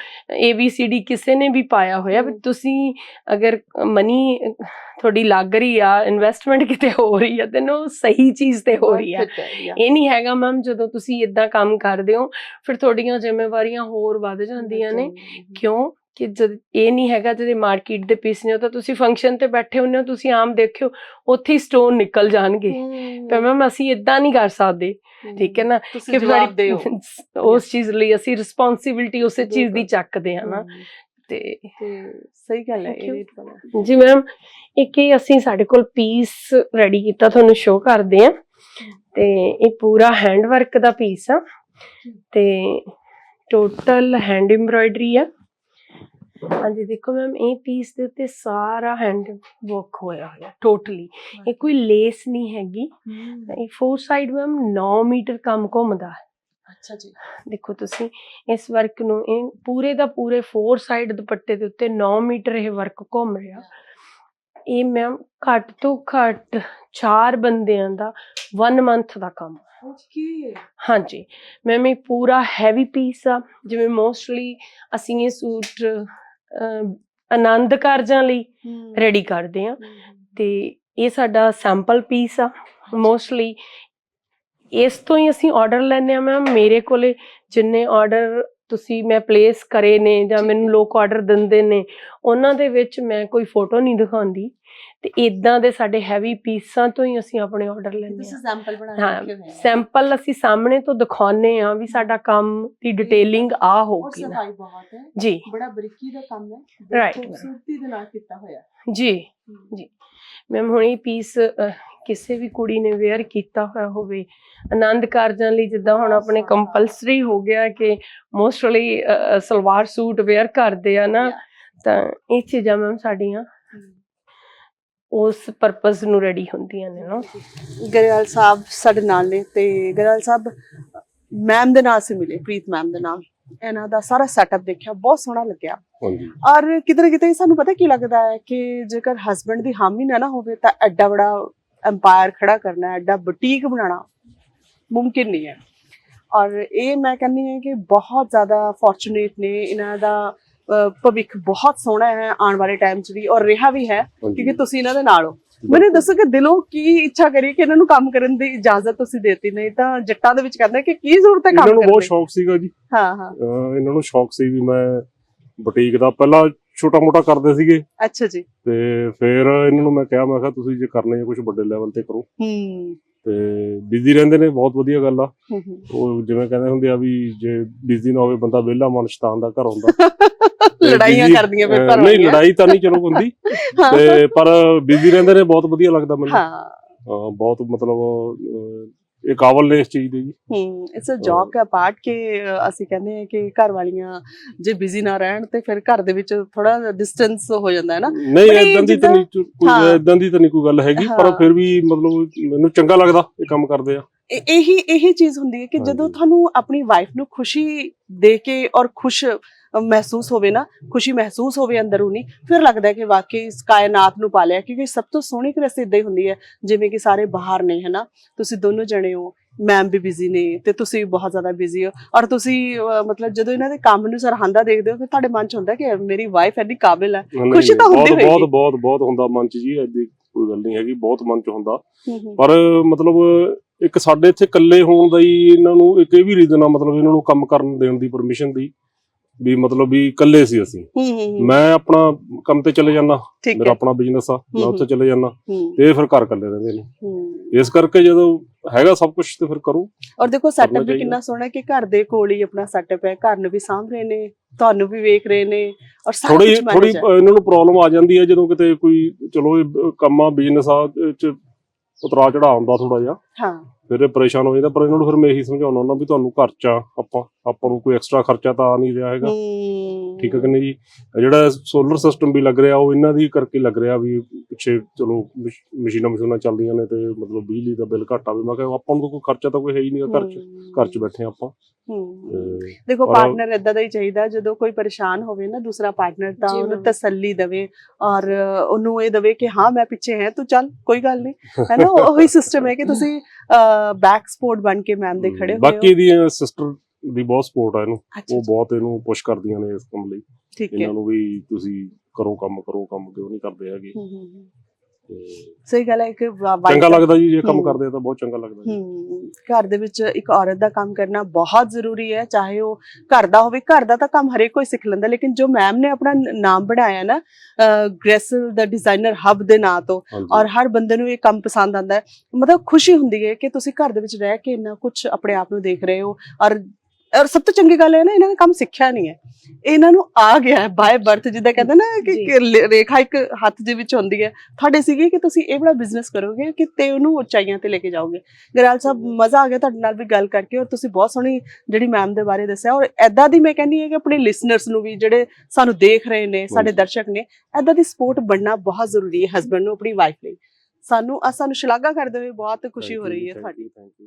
ABCD ਕਿਸੇ ਨੇ ਵੀ ਪਾਇਆ ਹੋਇਆ। ਵੀ। ਤੁਸੀਂ ਅਗਰ ਮਨੀ ਤੁਹਾਡੀ ਲੱਗ ਰਹੀ ਆ ਇਨਵੈਸਟਮੈਂਟ ਕਿਤੇ ਹੋ ਰਹੀ ਆ ਤੈਨੂੰ ਸਹੀ ਚੀਜ਼ ਤੇ ਹੋ ਰਹੀ ਆ. ਇਹ ਨਹੀਂ ਹੈਗਾ ਮੈਮ ਜਦੋਂ ਤੁਸੀਂ ਇਦਾਂ ਕੰਮ ਕਰਦੇ ਹੋ ਫਿਰ ਤੁਹਾਡੀਆਂ ਜ਼ਿੰਮੇਵਾਰੀਆਂ ਹੋਰ ਵੱਧ ਜਾਂਦੀਆਂ ਨੇ। ਕਿਉਂ? ਕਿ ਜਦ ਇਹ ਨਹੀਂ ਹੈਗਾ ਜਿਹੜੇ ਮਾਰਕੀਟ ਦੇ ਪੀਸ ਨੇ ਉਹ ਤਾਂ ਤੁਸੀਂ ਫੰਕਸ਼ਨ ਤੇ ਬੈਠੇ ਹੁੰਦੇ ਹੋ ਤੁਸੀਂ ਆਮ ਦੇਖਿਓ ਉੱਥੇ ਹੀ ਸਟੋਨ ਨਿਕਲ ਜਾਣਗੇ। ਪਰ ਮੈਮ ਅਸੀਂ ਇਦਾਂ ਨਹੀਂ ਕਰ ਸਕਦੇ ਠੀਕ ਹੈ ਨਾ? ਕਿ ਸਾਡੀ ਉਸ ਚੀਜ਼ ਲਈ ਅਸੀਂ ਰਿਸਪੌਂਸਿਬਿਲਟੀ ਉਸੇ ਚੀਜ਼ ਦੀ। ਚੱਕਦੇ ਹਾਂ ਨਾ। ਤੇ ਸਹੀ ਗੱਲ ਹੈ ਇਹ you. ਰੇਟ ਵਾਲਾ। ਜੀ ਮੈਮ ਇੱਕ ਇਹ ਅਸੀਂ ਸਾਡੇ ਕੋਲ ਪੀਸ ਰੈਡੀ ਕੀਤਾ ਤੁਹਾਨੂੰ ਸ਼ੋਅ ਕਰਦੇ ਆ ਤੇ ਇਹ ਪੂਰਾ ਹੈਂਡ ਵਰਕ ਦਾ ਪੀਸ ਆ। ਤੇ ਟੋਟਲ ਹੈਂਡ ਐਮਬ੍ਰਾਇਡਰੀ ਆ। ਹਾਂਜੀ ਦੇਖੋ ਮੈਮ ਇਹ ਪੀਸ ਦੇ ਉੱਤੇ ਸਾਰਾ ਹੈਂਡ ਵਰਕ ਹੋਇਆ ਹੋਇਆ ਟੋਟਲੀ ਇਹ ਕੋਈ ਲੇਸ ਨਹੀਂ ਹੈਗੀ। ਇਹ ਫੋਰ ਸਾਈਡ ਮੈਮ 9 ਮੀਟਰ ਕੰਮ ਘੁੰਮਦਾ ਹੈ। ਅੱਛਾ ਜੀ। ਦੇਖੋ ਤੁਸੀਂ ਇਸ ਵਰਕ ਨੂੰ ਇਹ ਪੂਰੇ ਦਾ ਪੂਰੇ ਫੋਰ ਸਾਈਡ ਦੁਪੱਟੇ ਦੇ ਉੱਤੇ 9 ਮੀਟਰ ਇਹ ਵਰਕ ਘੁੰਮ ਰਿਹਾ। ਇਹ ਮੈਮ ਘੱਟ ਤੋਂ ਘੱਟ 4 ਬੰਦਿਆਂ ਦਾ 1 ਮੰਥ ਦਾ ਕੰਮ। ਓਕੇ ਹਾਂਜੀ ਮੈਮ ਇਹ ਪੂਰਾ ਹੈਵੀ ਪੀਸ ਆ। ਜਿਵੇਂ ਮੋਸਟਲੀ ਅਸੀਂ ਇਹ ਸੂਟ ਆਨੰਦ ਕਾਰਜਾਂ ਲਈ ਰੈਡੀ ਕਰਦੇ ਆ ਤੇ ਇਹ ਸਾਡਾ ਸੈਂਪਲ ਪੀਸ ਆ ਮੋਸਟਲੀ ਇਸ ਤੋਂ ਹੀ ਅਸੀਂ ਆਰਡਰ ਲੈਂਦੇ ਆ ਮੈਮ ਮੇਰੇ ਕੋਲੇ ਜਿੰਨੇ ਆਰਡਰ ਤੁਸੀਂ ਮੈਂ ਪਲੇਸ ਕਰੇ ਨੇ ਜਾਂ ਮੈਨੂੰ ਲੋਕ ਆਰਡਰ ਦਿੰਦੇ ਨੇ ਉਹਨਾਂ ਦੇ ਵਿੱਚ ਮੈਂ ਕੋਈ ਫੋਟੋ ਨਹੀਂ ਦਿਖਾਉਂਦੀ। ਤੇ ਇਦਾਂ ਦੇ ਸਾਡੇ ਹੈਵੀ ਪੀਸਾਂ ਤੋਂ ਹੀ ਅਸੀਂ ਆਪਣੇ ਆਰਡਰ ਲੈਂਦੇ ਤੁਸੀਂ ਹਾਂ। ਸੈਂਪਲ ਬਣਾ ਹਾਂ, ਕੇ ਰੱਖੇ ਹੋਏ ਆ। ਸੈਂਪਲ ਅਸੀਂ ਸਾਹਮਣੇ ਤੋਂ ਦਿਖਾਉਂਦੇ ਆ ਵੀ ਸਾਡਾ ਕੰਮ ਦੀ ਡਿਟੇਲਿੰਗ ਆ ਹੋਊਗੀ ਨਾ। ਸਫ਼ਾਈ ਬਹੁਤ ਹੈ। ਜੀ। ਬੜਾ ਬਰੀਕੀ ਦਾ ਕੰਮ ਹੈ. ਬਹੁਤ ਖੂਬਸੂਰਤੀ ਦੇ ਨਾਲ ਕੀਤਾ ਹੋਇਆ। ਜੀ। ਜੀ। ਮੈਮ ਹੁਣ ਇਹ ਪੀਸ ਕਿਸੇ ਵੀ ਕੁੜੀ ਨੇ ਵੇਅਰ ਕੀਤਾ ਹੋਇਆ ਹੋਵੇ ਆਨੰਦ ਕਾਰਜਾਂ ਲਈ ਜਿੱਦਾਂ ਹੁਣ ਆਪਣੇ ਹਾਂ। ਕੰਪਲਸਰੀ ਹੋ ਗਿਆ ਕਿ ਮੋਸਟਲੀ ਸਲਵਾਰ ਸੂਟ ਵੇਅਰ ਕਰਦੇ ਆ ਨਾ ਤਾਂ ਇਹ ਚੀਜ਼ਾਂ ਮੈਮ ਸਾਡੀਆਂ ਉਸ ਪਰਪਸ ਨੂੰ ਰੈਡੀ ਹੁੰਦੀਆਂ ਨੇ ਨਾ। ਗਰੇਵਾਲ ਸਾਹਿਬ ਸਾਡੇ ਨਾਲ ਨੇ ਤੇ ਗਰੇਵਾਲ ਸਾਹਿਬ ਮੈਮ ਦੇ ਨਾਲ ਸੇ ਮਿਲੇ ਪ੍ਰੀਤ ਮੈਮ ਦੇ ਨਾਲ। ਇਹਨਾਂ ਦਾ ਸਾਰਾ ਸੈਟਅਪ ਦੇਖਿਆ ਬਹੁਤ ਸੋਹਣਾ ਲੱਗਿਆ। ਹਾਂਜੀ। ਔਰ ਕਿਤੇ ਨਾ ਕਿਤੇ ਸਾਨੂੰ ਪਤਾ ਕੀ ਲੱਗਦਾ ਹੈ ਕਿ ਜੇਕਰ ਹਸਬੰਡ ਦੀ ਹਾਮੀ ਨਾ ਨਾ ਹੋਵੇ ਤਾਂ ਐਡਾ ਬੜਾ ਐਮਪਾਇਰ ਖੜਾ ਕਰਨਾ ਐਡਾ ਬੁਟੀਕ ਬਣਾਉਣਾ ਮੁਮਕਿਨ ਨਹੀਂ ਹੈ। ਔਰ ਇਹ ਮੈਂ ਕਹਿੰਦੀ ਹਾਂ ਕਿ ਬਹੁਤ ਜ਼ਿਆਦਾ ਫੋਰਚੂਨੇਟ ਨੇ ਇਹਨਾਂ ਦਾ ਭਵਿੱਖ ਬਹੁਤ ਸੋਹਣਾ ਹੈ ਆਉਣ ਵਾਲੇ ਟਾਈਮ 'ਚ ਵੀ ਔਰ ਰਿਹਾ ਵੀ ਹੈ ਕਿਉਂਕਿ ਤੁਸੀਂ ਇਹਨਾਂ ਦੇ ਨਾਲ ਹੋ। ਮੈਨੂੰ ਦੱਸੋ ਕਿ ਦਿਲੋਂ ਕੀ ਇੱਛਾ ਕਰੀ ਕਿ ਇਹਨਾਂ ਨੂੰ ਕੰਮ ਕਰਨ ਦੀ ਇਜਾਜ਼ਤ ਤੁਸੀਂ ਦੇਤੀ? ਨਹੀਂ ਤਾਂ ਜੱਟਾਂ ਦੇ ਵਿੱਚ ਕਹਿੰਦੇ ਕਿ ਕੀ ਜ਼ਰੂਰਤ ਹੈ ਇਹਨਾਂ ਕੰਮ ਨੂੰ ਕਰਨ ਬਹੁਤ ਦੀ? ਸ਼ੌਕ ਸੀਗਾ ਜੀ। ਹਾਂ ਹਾਂ। ਇਹਨਾਂ ਨੂੰ ਸ਼ੌਕ ਸੀ ਵੀ ਮੈਂ ਬੁਟੀਕ ਦਾ ਪਹਿਲਾਂ ਛੋਟਾ ਮੋਟਾ ਕਰਦੇ ਸੀਗੇ। ਅੱਛਾ ਜੀ। ਤੇ ਫਿਰ ਇਹਨਾਂ ਨੂੰ ਮੈਂ ਕਿਹਾ ਮੈਂ ਕਿਹਾ ਤੁਸੀਂ ਜੇ ਕਰਨੇ ਕੁਝ ਵੱਡੇ ਲੈਵਲ ਤੇ ਕਰੋ। ਹੂੰ। ਤੇ ਬਿਜ਼ੀ ਰਹਿੰਦੇ ਨੇ ਬਹੁਤ ਵਧੀਆ ਗੱਲ ਆ। ਉਹ ਜਿਵੇਂ ਕਹਿੰਦੇ ਹੁੰਦੇ ਆ ਵੀ ਜੇ ਬਿਜ਼ੀ ਨਾ ਹੋਵੇ ਬੰਦਾ ਵਿਹਲਾ ਮਨ ਸ਼ੈਤਾਨ ਦਾ ਘਰ ਹੁੰਦਾ ਲੜਾਈਆਂ ਕਰਦੀਆਂ ਫਿਰ ਘਰ ਨਹੀਂ। ਲੜਾਈ ਤਾਂ ਨਹੀਂ ਚਲੋ ਹੁੰਦੀ। ਤੇ ਪਰ ਬਿਜ਼ੀ ਰਹਿੰਦੇ ਨੇ ਬਹੁਤ ਵਧੀਆ ਲੱਗਦਾ ਮੈਨੂੰ। ਹਾਂ। ਬਹੁਤ ਮਤਲਬ ਇਹ ਕਾਬਲ ਨੇ ਇਸ ਚੀਜ਼ ਦੇ ਜੀ ਹੂੰ ਇਟਸ ਅ ਜੌਬ ਦਾ ਪਾਰਟ ਕਿ ਅਸੀਂ ਕਹਿੰਦੇ ਹਾਂ ਕਿ ਘਰ ਵਾਲੀਆਂ ਜੇ ਬਿਜ਼ੀ ਨਾ ਰਹਿਣ ਤੇ ਫਿਰ ਘਰ ਦੇ ਵਿੱਚ ਥੋੜਾ ਡਿਸਟੈਂਸ ਹੋ ਜਾਂਦਾ ਹੈ ਨਾ ਨਹੀਂ ਇਦਾਂ ਦੀ ਤਾਂ ਨਹੀਂ ਕੋਈ। ਇਦਾਂ ਦੀ ਤਾਂ ਨਹੀਂ ਕੋਈ ਗੱਲ ਹੈਗੀ ਪਰ। ਫਿਰ ਵੀ ਮਤਲਬ ਮੈਨੂੰ ਚੰਗਾ ਲੱਗਦਾ ਇਹ ਕੰਮ ਕਰਦੇ ਆ ਇਹ- ਇਹੀ ਚੀਜ਼ ਹੁੰਦੀ ਹੈ ਕਿ ਜਦੋਂ। ਤੁਹਾਨੂੰ ਆਪਣੀ ਵਾਈਫ ਨੂੰ ਖੁਸ਼ੀ ਦੇ ਕੇ ਔਰ ਖੁਸ਼ ਮਹਿਸੂਸ ਹੋਵੇ ਨਾ ਖੁਸ਼ੀ ਮਹਿਸੂਸ ਹੋਵੇ ਅੰਦਰੂਨੀ ਫਿਰ ਲੱਗਦਾ ਹੈ ਕਿ ਵਾਕਈ ਇਸ ਕਾਇਨਾਤ ਨੂੰ ਪਾਲਿਆ ਕਿਉਂਕਿ ਸਭ ਤੋਂ ਸੋਹਣੀ ਕ੍ਰਿਸ ਇਦਾਂ ਹੀ ਹੁੰਦੀ ਹੈ ਜਿਵੇਂ ਕਿ ਸਾਰੇ ਬਾਹਰ ਨੇ ਹਨਾ ਤੁਸੀਂ ਦੋਨੋਂ ਜਣੇ ਹੋ ਮੈਮ ਵੀ ਬਿਜ਼ੀ ਨੇ ਤੇ ਤੁਸੀਂ ਵੀ ਬਹੁਤ ਜ਼ਿਆਦਾ ਬਿਜ਼ੀ ਹੋ ਔਰ ਤੁਸੀਂ ਮਤਲਬ ਜਦੋਂ ਇਹਨਾਂ ਦੇ ਕੰਮ ਨੂੰ ਸਰਹੰਦਾ ਦੇਖਦੇ ਹੋ ਫਿਰ ਤੁਹਾਡੇ ਮਨ 'ਚ ਹੁੰਦਾ ਕਿ ਮੇਰੀ ਵਾਈਫ ਇੰਨੀ ਕਾਬਿਲ ਹੈ ਖੁਸ਼ੀ ਤਾਂ ਹੁੰਦੀ ਹੋਏਗੀ। ਬਹੁਤ ਬਹੁਤ ਬਹੁਤ ਹੁੰਦਾ ਮਨ ਚ ਜੀ ਐਦੀ ਕੋਈ ਗੱਲ ਨਹੀਂ ਹੈਗੀ ਬਹੁਤ ਮਨ ਚ ਹੁੰਦਾ। ਪਰ ਮਤਲਬ ਇੱਕ ਸਾਡੇ ਇੱਥੇ ਇਕੱਲੇ ਹੋਣ ਦਾ ਹੀ ਇਹਨਾਂ ਨੂੰ ਇੱਕ ਇਹ ਵੀ ਰੀਜ਼ਨ ਆ ਮਤਲਬ ਇਹਨਾਂ ਨੂੰ ਕੰਮ ਕਰਨ ਦੇਣ ਦੀ ਪਰਮਿਸ਼ਨ ਦੀ ਵੀ ਮਤਲਬ ਵੀ ਇਕੱਲੇ ਸੀ ਅਸੀਂ। ਹੂੰ ਹੂੰ ਮੈਂ ਆਪਣਾ ਕੰਮ ਤੇ ਚਲੇ ਠੀਕ ਮੇਰਾ ਹੈ। ਆਪਣਾ ਬਿਜ਼ਨਸ ਆ ਮੈਂ ਉੱਥੇ ਚਲੇ ਹੂੰ। ਤੇ ਇਹ ਫਿਰ ਘਰ ਇਕੱਲੇ ਰਹਿੰਦੇ ਨੇ। ਹੂੰ। ਇਸ ਕਰਕੇ ਜਦੋਂ ਹੈਗਾ ਸਭ ਕੁਝ ਤੇ ਫਿਰ ਕਰੋ। ਔਰ ਦੇਖੋ ਸੈਟਅਪ ਵੀ ਚਾਹੀਦਾ। ਕਿੰਨਾ ਸੋਹਣਾ ਕਿ ਘਰ ਦੇ ਕੋਲ ਹੀ ਆਪਣਾ ਸੈਟਅਪ ਹੈ ਘਰ ਨੂੰ ਵੀ ਸਾਂਭ ਰਹੇ ਨੇ ਤੁਹਾਨੂੰ ਵੀ ਵੇਖ ਰਹੇ ਨੇ ਔਰ ਸਾਰਾ ਥੋੜੀ ਕੁਝ ਥੋੜੀ ਹੈ। ਇਹਨਾਂ ਨੂੰ ਪ੍ਰੋਬਲਮ ਆ ਜਾਂਦੀ ਹੈ ਜਦੋਂ ਕਿਤੇ ਕੋਈ ਚਲੋ ਇਹ ਕੰਮ ਆ ਬਿਜ਼ਨਸ ਆ ਇਹ ਚ ਉਤਰਾ ਚੜਾ ਹੁੰਦਾ ਥੋੜਾ ਜਿਹਾ। ਹਾਂ। ਫਿਰ ਇਹ ਪਰੇਸ਼ਾਨ ਹੋ ਜਾਂਦਾ ਪਰ ਇਹਨਾਂ ਨੂੰ ਫਿਰ ਮੈਂ ਇਹੀ ਸਮਝਾਉਣਾ ਹੁੰਦਾ ਵੀ ਤੁਹਾਨੂੰ ਘਰ ਚ ਆ, ਆਪਾਂ ਆਪਾਂ ਨੂੰ ਕੋਈ ਐਕਸਟਰਾ ਖਰਚਾ ਤਾਂ ਆ ਨਹੀਂ ਰਿਹਾ ਹੈਗਾ। ਠੀਕ ਹੈ ਕਿ ਨਹੀਂ ਜੀ? ਜਿਹੜਾ ਸੋਲਰ ਸਿਸਟਮ ਵੀ ਲੱਗ ਰਿਹਾ ਉਹ ਇਹਨਾਂ ਦੀ ਕਰਕੇ ਲੱਗ ਰਿਹਾ ਵੀ ਪਿੱਛੇ ਚਲੋ ਮਸ਼- ਮਸ਼ੀਨਾਂ ਮਸ਼ੀਨਾਂ ਚੱਲਦੀਆਂ ਨੇ ਤੇ ਮਤਲਬ ਬਿਜਲੀ ਦਾ ਬਿੱਲ ਘੱਟ ਆਵੇ ਮੈਂ ਕਿਹਾ ਆਪਾਂ ਨੂੰ ਕੋਈ ਖਰਚਾ ਤਾਂ ਕੋਈ ਹੈ ਹੀ ਨਹੀਂਗਾ ਘਰ ਚ ਘਰ ਚ ਬੈਠੇ ਆਪਾਂ। ਦੇਖੋ ਪਰ- ਪਾਰਟਨਰ ਇਦਾਂ ਦਾ ਹੀ ਚਾਹੀਦਾ ਜਦੋਂ ਕੋਈ ਪਰੇਸ਼ਾਨ ਹੋਵੇ ਨਾ ਦੂਸਰਾ ਪਾਰਟਨਰ ਤਾਂ ਉਹਨੂੰ। ਤਸੱਲੀ ਦੇਵੇ ਔਰ ਉਹਨੂੰ ਇਹ ਦੇਵੇ ਕਿ ਹਾਂ ਮੈਂ ਪਿੱਛੇ ਹੈ ਤੂੰ ਚੱਲ ਕੋਈ ਗੱਲ ਨਹੀਂ। ਹੈ ਨਾ? ਉਹੀ ਸਿਸਟਮ ਹੈ ਕਿ ਤੁਸੀਂ ਬੈਕ ਸਪੋਰਟ ਬਣ ਕੇ ਮੈਮ ਦੇ ਖੜੇ ਹੋਏ ਬਾਕੀ ਦੀ ਸਿਸਟਰ ਦੀ ਬਹੁਤ ਸਪੋਰਟ ਆ ਇਹਨੂੰ। ਉਹ ਬਹੁਤ ਇਹਨੂੰ ਪੁਸ਼ ਕਰਦੀਆਂ ਨੇ ਇਸ ਕੰਮ ਲਈ। ਠੀਕ ਹੈ। ਇਹਨਾਂ ਨੂੰ ਵੀ ਤੁਸੀਂ ਕਰੋ ਕੰਮ ਕਰੋ ਕੰਮ ਕਿਉਂ ਨਹੀਂ ਕਰਦੇ ਹੈਗੇ। ਸਹੀ ਗੱਲ ਹੈ ਕਿ ਚੰਗਾ ਲੱਗਦਾ ਜੀ ਜੇ ਕੰਮ। ਕਰਦੇ ਆ ਤਾਂ ਬਹੁਤ ਚੰਗਾ ਲੱਗਦਾ ਜੀ ਹੂੰ ਘਰ ਦੇ ਵਿੱਚ ਇੱਕ ਔਰਤ ਦਾ ਕੰਮ ਕਰਨਾ ਬਹੁਤ ਜ਼ਰੂਰੀ ਹੈ ਚਾਹੇ ਉਹ ਘਰ ਦਾ ਹੋਵੇ ਘਰ ਦਾ ਤਾਂ ਕੰਮ ਹਰੇਕ ਕੋਈ ਸਿੱਖ ਲੈਂਦਾ ਲੇਕਿਨ ਜੋ ਮੈਮ ਨੇ ਆਪਣਾ ਨਾਮ ਬਣਾਇਆ ਨਾ ਗ੍ਰੈਸਲ ਦਾ ਡਿਜ਼ਾਈਨਰ ਹੱਬ ਦੇ ਨਾਂ ਤੋਂ ਔਰ ਹਰ ਬੰਦੇ ਨੂੰ ਇਹ ਕੰਮ ਪਸੰਦ ਆਉਂਦਾ ਹੈ ਮਤਲਬ ਖੁਸ਼ੀ ਹੁੰਦੀ ਹੈ ਕਿ ਤੁਸੀਂ ਘਰ ਦੇ ਵਿੱਚ ਰਹਿ ਕੇ ਇੰਨਾ ਕੁਝ ਆਪਣੇ ਆਪ ਨੂੰ ਦੇਖ ਰਹੇ ਹੋ ਔਰ ਔਰ ਸਭ ਤੋਂ ਚੰਗੀ ਗੱਲ ਹੈ ਨਾ ਇਹਨਾਂ ਨੇ ਕੰਮ ਸਿੱਖਿਆ ਨਹੀਂ ਹੈ। ਇਹਨਾਂ ਨੂੰ ਆ ਗਿਆ ਹੈ ਬਾਏ ਬਰਥ ਜਿੱਦਾਂ ਕਹਿੰਦੇ ਨਾ ਕਿ ਰੇਖਾ ਇੱਕ ਹੱਥ ਦੇ ਵਿੱਚ ਹੁੰਦੀ ਹੈ। ਤੁਹਾਡੇ ਸੀਗੀ ਕਿ ਤੁਸੀਂ ਇਹ ਬੜਾ ਬਿਜ਼ਨਸ ਕਰੋਗੇ ਕਿ ਤੇ ਉਹਨੂੰ ਉਚਾਈਆਂ ਤੇ ਲੈ ਕੇ ਜਾਓਗੇ? ਗਰਾਲ ਸਾਹਿਬ ਮਜ਼ਾ ਆ ਗਿਆ ਤੁਹਾਡੇ ਨਾਲ ਵੀ ਗੱਲ ਕਰਕੇ ਔਰ ਤੁਸੀਂ ਬਹੁਤ ਸੋਹਣੀ ਜਿਹੜੀ ਮੈਮ ਦੇ ਬਾਰੇ ਦੱਸਿਆ ਔਰ ਐਦਾਂ ਦੀ ਮੈਂ ਕਹਿੰਦੀ ਹਾਂ ਕਿ ਆਪਣੇ ਲਿਸਨਰਸ ਨੂੰ ਵੀ ਜਿਹੜੇ ਸਾਨੂੰ ਦੇਖ ਰਹੇ ਨੇ ਸਾਡੇ। ਦਰਸ਼ਕ ਨੇ ਐਦਾਂ ਦੀ ਸਪੋਰਟ ਬਣਨਾ ਬਹੁਤ ਜ਼ਰੂਰੀ ਹੈ ਹਸਬੰਡ ਨੂੰ ਆਪਣੀ ਵਾਈਫ ਲਈ। ਸਾਨੂੰ ਆ ਸਾਨੂੰ ਸ਼ਲਾਘਾ ਕਰਦੇ ਹੋਏ ਬਹੁਤ ਖੁਸ਼ੀ ਹੋ ਰਹੀ ਹੈ ਤੁਹਾਡੀ। Thank you